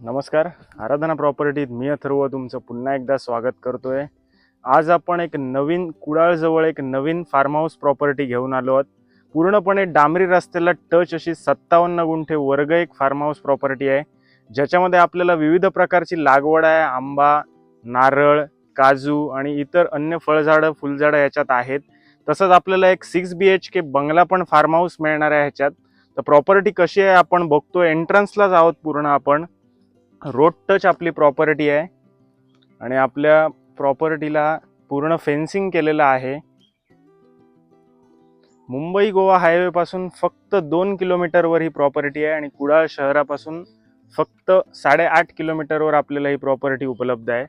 नमस्कार. आराधना प्रॉपर्टीत मी अथर्व तुमचं पुन्हा एकदा स्वागत करतोय. आज आपण एक नवीन कुडाळजवळ एक नवीन फार्म हाऊस प्रॉपर्टी घेऊन आलो आहोत. पूर्णपणे डांबरी रस्त्याला टच अशी सत्तावन्न गुंठे वर्ग एक फार्म हाऊस प्रॉपर्टी आहे. ज्याच्यामध्ये आपल्याला विविध प्रकारची लागवड आहे. आंबा नारळ काजू आणि इतर अन्य फळझाडं फुलझाडं ह्याच्यात आहेत. तसंच आपल्याला एक सिक्स बी एच के बंगला पण फार्म हाऊस मिळणार आहे ह्याच्यात. तर प्रॉपर्टी कशी आहे आपण बघतो एंट्रन्सलाच आहोत पूर्ण आपण. रोड टच आपली प्रॉपर्टी आहे. आणि आपल्या प्रॉपर्टीला पूर्ण फेन्सिंग केलेलं आहे. मुंबई गोवा हायवेपासून फक्त दोन किलोमीटरवर ही प्रॉपर्टी आहे आणि कुडाळ शहरापासून फक्त साडेआठ किलोमीटरवर आपल्याला ही प्रॉपर्टी उपलब्ध आहे.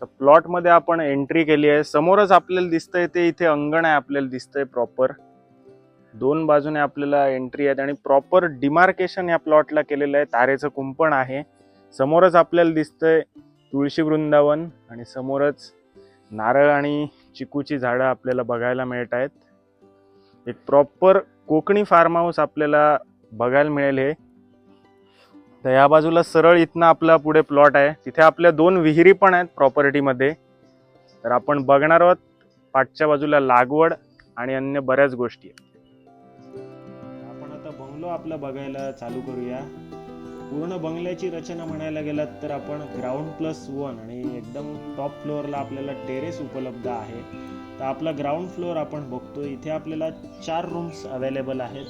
तर प्लॉटमध्ये आपण एंट्री केली आहे. समोरच आपल्याला दिसतंय ते इथे अंगण आहे आपल्याला दिसतंय प्रॉपर दोन बाजूने आपल्याला एंट्री आहेत आणि प्रॉपर डिमार्केशन या प्लॉटला केलेलं आहे. तारेचं कुंपण आहे. समोरच आपल्याला दिसतंय तुळशी वृंदावन आणि समोरच नारळ आणि चिकूची झाडं आपल्याला बघायला मिळत आहेत. एक प्रॉपर कोकणी फार्म हाऊस आपल्याला बघायला मिळेल हे. तर या बाजूला सरळ इथनं आपला पुढे प्लॉट आहे. तिथे आपल्या दोन विहिरी पण आहेत प्रॉपर्टीमध्ये तर आपण बघणार आहोत पाठच्या बाजूला लागवड आणि अन्य बऱ्याच गोष्टी आहेत. आपण आता बंगलो आपला बघायला चालू करूया. पूर्ण बंगल्याची रचना म्हणायला गेलात तर आपण ग्राउंड प्लस वन आणि एकदम टॉप फ्लोअरला आपल्याला टेरेस उपलब्ध आहे. तर आपला ग्राउंड फ्लोअर आपण बघतो इथे आपल्याला चार रूम्स अवेलेबल आहेत.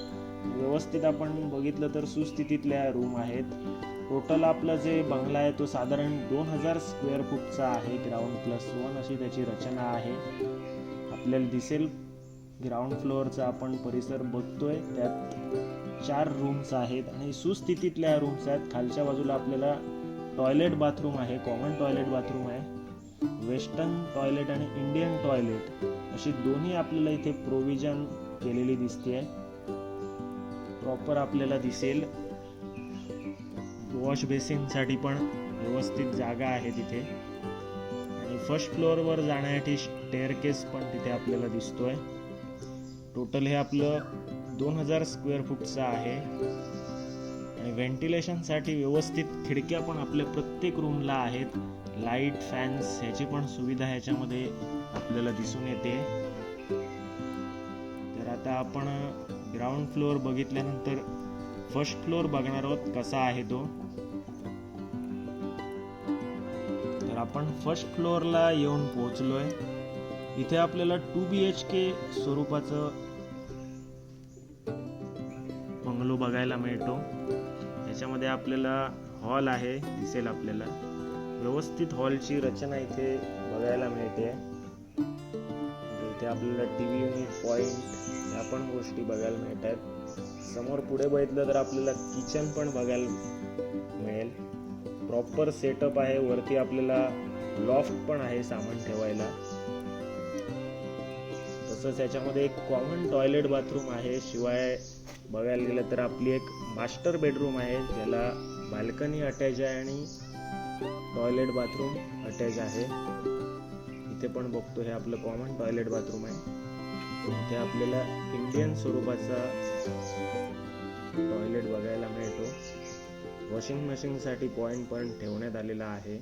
व्यवस्थित आपण बघितलं तर सुस्थितीतल्या रूम आहेत. टोटल आपला जे बंगला आहे तो साधारण दोन हजार स्क्वेअर फूटचा आहे ग्राउंड प्लस वन अशी त्याची रचना आहे. आपल्याला दिसेल ग्राउंड फ्लोअरचा आपण परिसर बघतोय. त्यात चार रूम्स आहेत आणि सुस्थितीतल्या रूम्स आहेत. खालच्या बाजूला आपल्याला टॉयलेट बाथरूम आहे कॉमन टॉयलेट बाथरूम आहे. वेस्टर्न टॉयलेट आणि इंडियन टॉयलेट अशी दोन्ही आपल्याला इथे प्रोव्हिजन केलेली दिसते आहे प्रॉपर आपल्याला दिसेल. वॉश बेसिनसाठी पण व्यवस्थित जागा आहे तिथे. आणि फर्स्ट फ्लोअरवर जाण्यासाठी स्टेअरकेस पण तिथे आपल्याला दिसतोय. टोटल हे आपलं दोन हजार स्क्वेअर फूटचं आहे. आणि व्हेंटिलेशनसाठी व्यवस्थित खिडक्या पण आपल्या प्रत्येक रूमला आहेत. लाइट फॅन्स ह्याची पण सुविधा ह्याच्यामध्ये आपल्याला दिसून येते. तर आता आपण ग्राउंड फ्लोअर बघितल्यानंतर फर्स्ट फ्लोअर बघणार आहोत कसा आहे तो. तर आपण फर्स्ट फ्लोअरला येऊन पोहोचलोय. इथे आपल्याला टू बी एच के स्वरूपाचं बंगलो बघायला मिळतो. याच्यामध्ये आपल्याला हॉल आहे दिसेल आपल्याला. व्यवस्थित हॉलची रचना इथे बघायला मिळते. आपल्याला टी व्ही युनिट पॉईंट ह्या पण गोष्टी बघायला मिळत आहेत समोर पुढे बघितलं तर आपल्याला किचन पण बघायला मिळेल. प्रॉपर सेटअप आहे. वरती आपल्याला लॉफ्ट पण आहे सामान ठेवायला. तसंच याच्यामध्ये एक कॉमन टॉयलेट बाथरूम आहे. शिवाय बघायला गेलं तर आपली एक मास्टर बेडरूम आहे ज्याला बाल्कनी अटॅच आहे आणि टॉयलेट बाथरूम अटॅच आहे. तिथे पण बघतो. हे आपलं कॉमन टॉयलेट बाथरूम आहे. इथे आपल्याला इंडियन स्वरूपाचा टॉयलेट बघायला मिळतो. वॉशिंग मशीनसाठी पॉईंट पण ठेवण्यात आलेला आहे.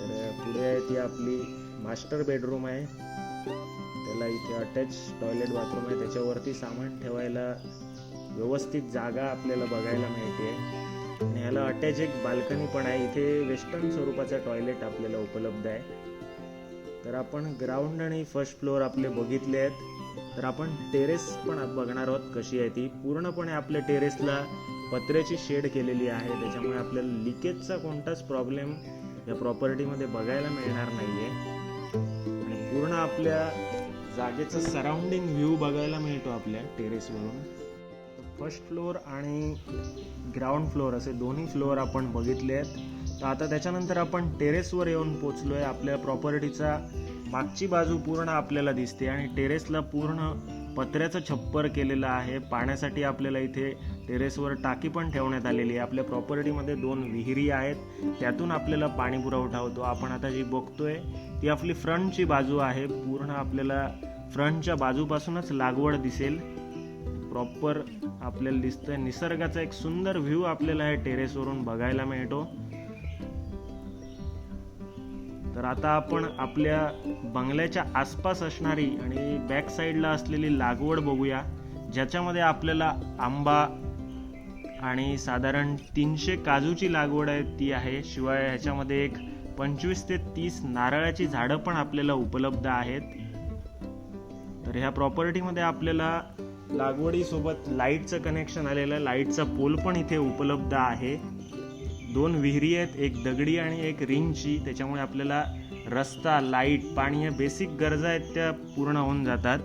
तर पुढे आहे ती आपली मास्टर बेडरूम आहे. त्याला इथे अटॅच टॉयलेट बाथरूम आहे. त्याच्यावरती सामान ठेवायला व्यवस्थित जागा आपल्याला बघायला मिळते. ह्याला अटॅच एक बाल्कनी पण आहे. इथे वेस्टर्न स्वरूपाचा टॉयलेट आपल्याला उपलब्ध आहे. तर आपण ग्राउंड आणि फर्स्ट फ्लोअर आपले बघितले आहेत. तर आपण टेरेस पण बघणार आहोत कशी आहे ती. पूर्णपणे आपल्या टेरेसला पत्र्याची शेड केलेली आहे. त्याच्यामुळे आपल्याला लिकेजचा कोणताच प्रॉब्लेम या प्रॉपर्टीमध्ये बघायला मिळणार नाहीये. आणि पूर्ण आपल्या जागेचा सराउंडिंग व्ह्यू बघायला मिळतो आपल्या टेरेसवरून फर्स्ट फ्लोअर आणि ग्राउंड फ्लोअर असे दोन्ही फ्लोअर आपण बघितले आहेत. तर आता त्याच्यानंतर आपण टेरेसवर येऊन पोचलो आहे आपल्या प्रॉपर्टीचा मागची बाजू पूर्ण आपल्याला दिसते आणि टेरेसला पूर्ण पत्र्याचं छप्पर केलेलं आहे. पाण्यासाठी आपल्याला इथे टेरेसवर टाकी पण ठेवण्यात आलेली आहे. आपल्या प्रॉपर्टीमध्ये दोन विहिरी आहेत. त्यातून आपल्याला पाणी पुरवठा होतो. आपण आता जी बघतोय ती आपली फ्रंटची बाजू आहे. पूर्ण आपल्याला फ्रंटच्या बाजूपासूनच लागवड दिसेल. प्रॉपर आपल्याला दिसतंय. निसर्गाचा एक सुंदर व्ह्यू आपल्याला या टेरेसवरून बघायला मिळतो. तर आता आपण आपल्या बंगल्याच्या आसपास असणारी आणि बॅक साईडला असलेली लागवड बघूया. ज्याच्यामध्ये आपल्याला आंबा आणि साधारण तीनशे काजूची लागवड आहे ती आहे. शिवाय ह्याच्यामध्ये एक पंचवीस ते तीस नारळाची झाडं पण आपल्याला उपलब्ध आहेत. तर ह्या प्रॉपर्टीमध्ये आपल्याला लागवडीसोबत लाईटचं कनेक्शन आलेलं आहे. लाईटचा पोल पण इथे उपलब्ध आहे. दोन विहिरी आहेत एक दगडी आणि एक रिंगची. त्याच्यामुळे आपल्याला रस्ता लाइट पाणी या बेसिक गरजा आहेत त्या पूर्ण होऊन जातात.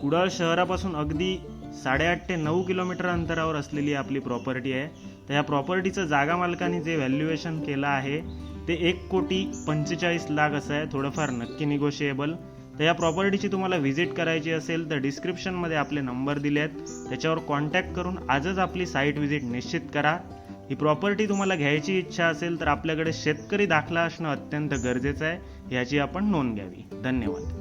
कुडाळ शहरापासून अगदी साडेआठ ते नऊ किलोमीटर अंतरावर असलेली आपली प्रॉपर्टी आहे. तर ह्या प्रॉपर्टीचं जागा मालकाने जे व्हॅल्युएशन केलं आहे ते एक कोटी पंचेचाळीस लाख असं आहे. थोडंफार नक्की निगोशिएबल तर या प्रॉपर्टीची तुम्हाला व्हिजिट करायची असेल तर डिस्क्रिप्शनमध्ये आपले नंबर दिले आहेत. त्याच्यावर कॉन्टॅक्ट करून आजच आपली साईट व्हिजिट निश्चित करा. ही प्रॉपर्टी तुम्हाला घ्यायची इच्छा असेल तर आपल्याकडे शेतकरी दाखला असणं अत्यंत गरजेचं आहे. याची आपण नोंद घ्यावी. धन्यवाद.